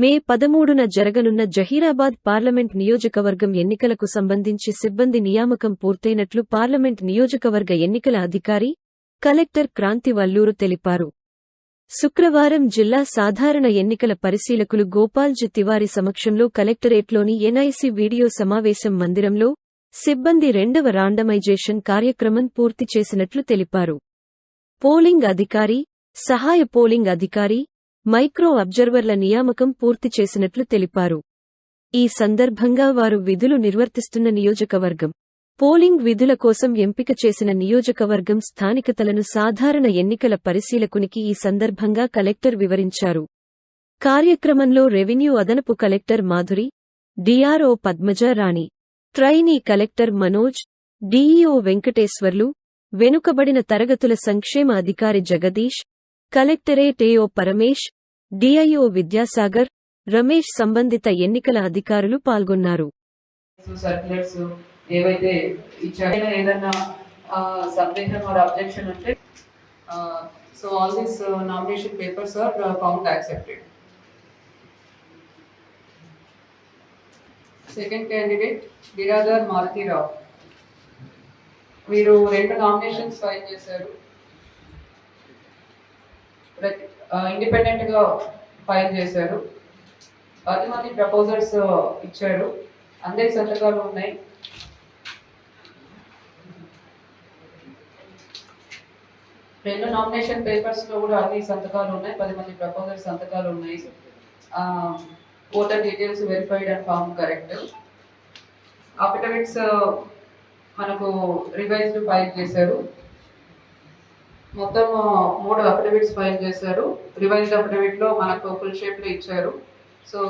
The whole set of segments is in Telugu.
మే పదమూడున జరగనున్న జహీరాబాద్ పార్లమెంట్ నియోజకవర్గం ఎన్నికలకు సంబంధించి సిబ్బంది నియామకం పూర్తయినట్లు పార్లమెంట్ నియోజకవర్గ ఎన్నికల అధికారి కలెక్టర్ క్రాంతి వల్లూరు తెలిపారు. శుక్రవారం జిల్లా సాధారణ ఎన్నికల పరిశీలకులు గోపాల్జీ తివారి సమక్షంలో కలెక్టరేట్లోని ఎన్ఐసి వీడియో సమావేశం మందిరంలో సిబ్బంది రెండవ రాండమైజేషన్ కార్యక్రమం పూర్తి చేసినట్లు తెలిపారు. పోలింగ్ అధికారి సహాయ పోలింగ్ అధికారి మైక్రో అబ్జర్వర్ల నియామకం పూర్తి చేసినట్లు తెలిపారు. ఈ సందర్భంగా వారు విధులు నిర్వర్తిస్తున్న నియోజకవర్గం పోలింగ్ విధుల కోసం ఎంపిక చేసిన నియోజకవర్గం స్థానికతలను సాధారణ ఎన్నికల పరిశీలకునికి ఈ సందర్భంగా కలెక్టర్ వివరించారు. కార్యక్రమంలో రెవెన్యూ అదనపు collector Madhuri DRO Padmaja Rani trainee collector Manoj DEO Venkateswarlu వెనుకబడిన తరగతుల సంక్షేమ అధికారి Jagadish collectorate AO Paramesh DIO Vidyasagar Ramesh సంబంధిత ఎన్నికల అధికారులు పాల్గొన్నారు. ఏవైతే ఏదైనా సందేహం ఆర్ అబ్జెక్షన్ ఉంటే so all these nomination papers are found accepted second candidate Biradar Marutirao వీరు రెండు నామినేషన్స్ ఫైల్ చేశారు. ఇండిపెండెంట్గా ఫైల్ చేశారు. పది మంది ప్రపోజల్స్ ఇచ్చారు. అందరి సంతకాలు ఉన్నాయి. రెండు నామినేషన్ పేపర్స్లో కూడా అన్ని సంతకాలు ఉన్నాయి. పది మంది ప్రపోజల్ సంతకాలు ఉన్నాయి. Voter details verified and form correct affidavits మనకు రివైజ్డ్ ఫైల్ చేశారు. మొత్తం మూడు అఫిడవిట్స్ ఫైల్ చేశారు. రివైజ్డ్ అఫిడవిట్లో మనకు ఫుల్ షేప్లో ఇచ్చారు. So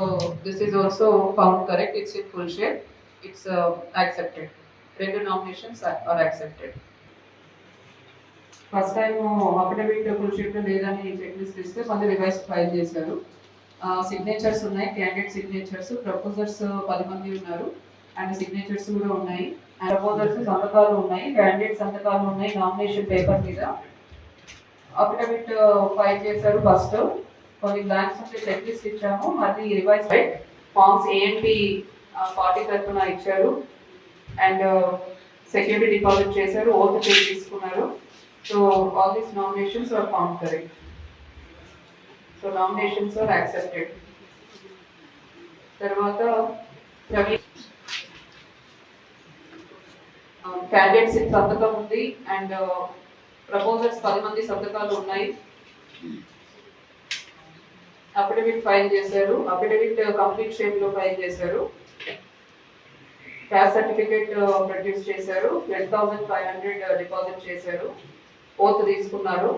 this is also found correct it's in full shape it's accepted రెండు nominations are accepted first time affidavit full షేప్లో లేదని చెక్ లిస్ట్ ఇస్తే మళ్ళీ రివైజ్ ఫైల్ చేశారు. సిగ్నేచర్స్ ఉన్నాయి. క్యాండిడేట్ సిగ్నేచర్స్ ప్రపోజర్స్ పది మంది ఉన్నారు. అండ్ సిగ్నేచర్స్ కూడా ఉన్నాయి. అండ్ ప్రపోజర్స్ సంతకాలు ఉన్నాయి. క్యాండిడేట్ సంతకాలు ఉన్నాయి. నామినేషన్ పేపర్ మీద. అఫిడవిట్ ఫైల్ uh, చేశారు ఫస్ట్ కొన్ని బ్లాంక్స్ ఉంటే చెక్ లిస్ట్ ఇచ్చాము. మళ్ళీ రివైజ్ ఫార్మ్స్ ఏఎన్పి పార్టీ తరఫున ఇచ్చారు. అండ్ సెక్యూరిటీ డిపాజిట్ చేశారు. ఓట్ పే తీసుకున్నారు. So all these nominations are form correct so nominations are accepted తర్వాత um, క్యాండిడేట్స్ సంతకం ఉంది. అండ్ ప్రపోజల్స్ పది మంది సంతకాలు ఉన్నాయి. అఫిడవిట్ ఫైల్ చేశారు. అఫిడవిట్ కంప్లీట్ షేప్లో ఫైల్ చేశారు. క్యాస్ట్ సర్టిఫికేట్ ప్రొడ్యూస్ చేశారు. Twelve thousand five hundred deposit చేశారు. ఓత్ తీసుకున్నారు.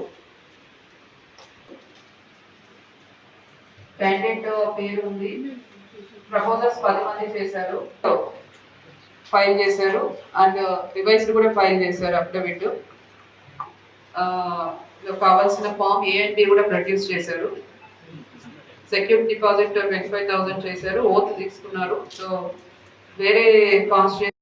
క్యాండిడేట్ uh, పేరు ఉంది. ప్రపోజల్స్ పది మంది చేశారు. ఫైల్ చేశారు. అండ్ రివైజ్డ్ uh, కూడా ఫైల్ చేశారు. అఫిడవిట్ కావాల్సిన ఫామ్ ఏ అండ్ బి కూడా ప్రొడ్యూస్ చేశారు. Security deposit twenty five thousand చేశారు. ఓత్ తీసుకున్నారు. సో వేరే కాన్స్టిట్యూషన్